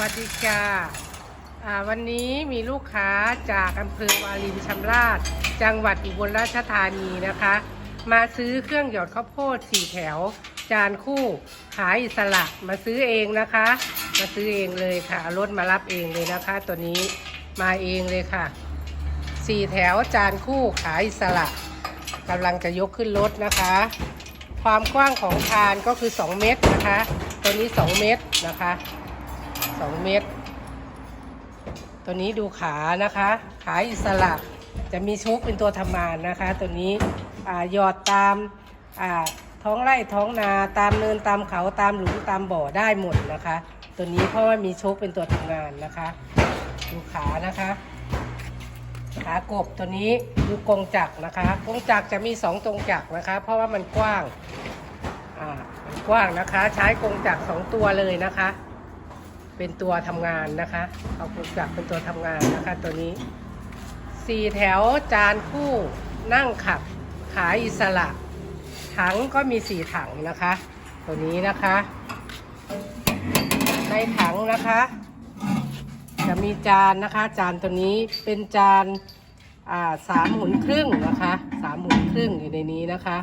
วัสดีค่ะอ่าวันนี้มีลูกค้าจากอำเภอวารินชำราบจังหวัดอุบลราชธานีนะคะ มาซื้อเครื่องหยอดข้าวโพดสี่แถว จานคู่ขายอิสระมาซื้อเองนะคะ มาซื้อเองเลยค่ะรถมารับเองเลยนะคะ ตัวนี้มาเองเลยค่ะสี่แถวจานคู่ขายอิสระกำลังจะยกขึ้นรถนะคะ ความกว้างของคานก็คือ 2 เมตรนะคะ ตัวนี้ 2 เมตรนะคะ 2เมตรตัวนี้ดูขานะคะ ขาอิสระจะมีชุกเป็นตัวทำงานนะคะ ตัวนี้หยอดตามท้องไร่ท้องนาตามเนินตามเขาตามหลุมตามบ่อได้หมดนะคะ ตัวนี้เพราะว่ามีชุกเป็นตัวทำงานนะคะ ดูขานะคะ ขากบตัวนี้ดูกงจักรนะคะกงจักรจะมีสองตรงจักรนะคะ เพราะว่ามันกว้างกว้างนะคะ ใช้กงจักรสองตัวเลยนะคะ เป็นตัวทำงานนะคะเอากรงจักรเป็นตัวทำงานนะคะ ตัวนี้สี่แถวจานคู่นั่งขับ ขายอิสระ ถังก็มีสี่ถังนะคะ ตัวนี้นะคะ ในถังนะคะ จะมีจานนะคะ จานตัวนี้เป็นจานสามหมุนครึ่งนะคะสามหมุนครึ่งอยู่ในนี้นะคะ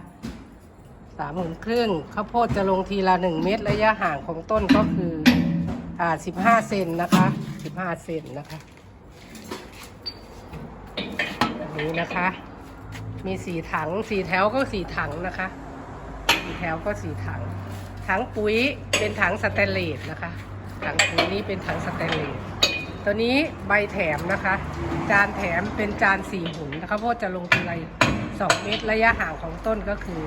สามหมุนครึ่งข้าวโพดจะลงทีละหนึ่งเม็ดระยะห่างของต้นก็คือ อ่าสิบห้าเซนนะคะสิบห้าเซนนะคะนี้นะคะ มีสี่ถังสี่แถวก็สี่ถังนะคะสี่แถวก็สี่ถัง ถังปุ๋ยเป็นถังสแตนเลสนะคะ ถังปุ๋ยนี้เป็นถังสแตนเลสตัวนี้ใบแถมนะคะ จานแถมเป็นจานสี่หุ่นนะคะเพราะจะลงทีไรสองเมตรระยะห่างของต้นก็คือ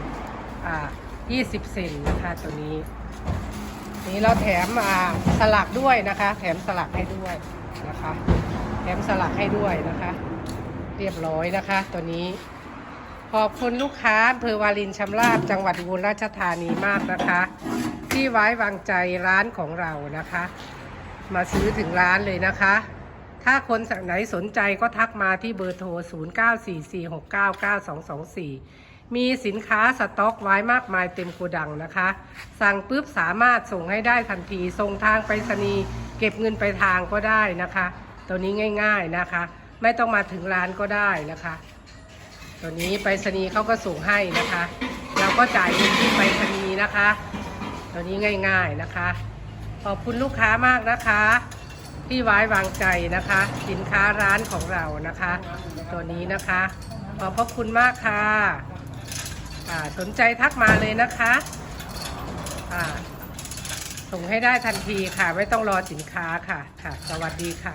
อ่า20 เซนนะคะตัวนี้ นี้เราแถมสลักด้วยนะคะ แถมสลักให้ด้วยนะคะ แถมสลักให้ด้วยนะคะ เรียบร้อยนะคะ ตัวนี้ขอบคุณลูกค้าอำเภอวารินชำราบจังหวัดอุบลราชธานีมากนะคะ ที่ไว้วางใจร้านของเรานะคะ มาซื้อถึงร้านเลยนะคะ ถ้าคนไหนสนใจก็ทักมาที่เบอร์โทร 0944699224 มีสินค้าสต็อกไว้มากมายเต็มโกดังนะคะ สั่งปุ๊บสามารถส่งให้ได้ทันทีส่งทางไปรษณีย์เก็บเงินไปทางก็ได้นะคะ ตัวนี้ง่าย ๆนะคะ ไม่ต้องมาถึงร้านก็ได้นะคะ ตัวนี้ไปรษณีย์เขาก็ส่งให้นะคะ เราก็จ่ายเงินที่ไปรษณีย์นะคะ ตัวนี้ง่ายๆนะคะ ขอบคุณลูกค้ามากนะคะ ที่ไว้วางใจนะคะ สินค้าร้านของเรานะคะ ตัวนี้นะคะขอบพระคุณมากค่ะ สนใจทักมาเลยนะคะอ่าส่งให้ได้ทันทีค่ะ ไม่ต้องรอสินค้าค่ะค่ะ สวัสดีค่ะ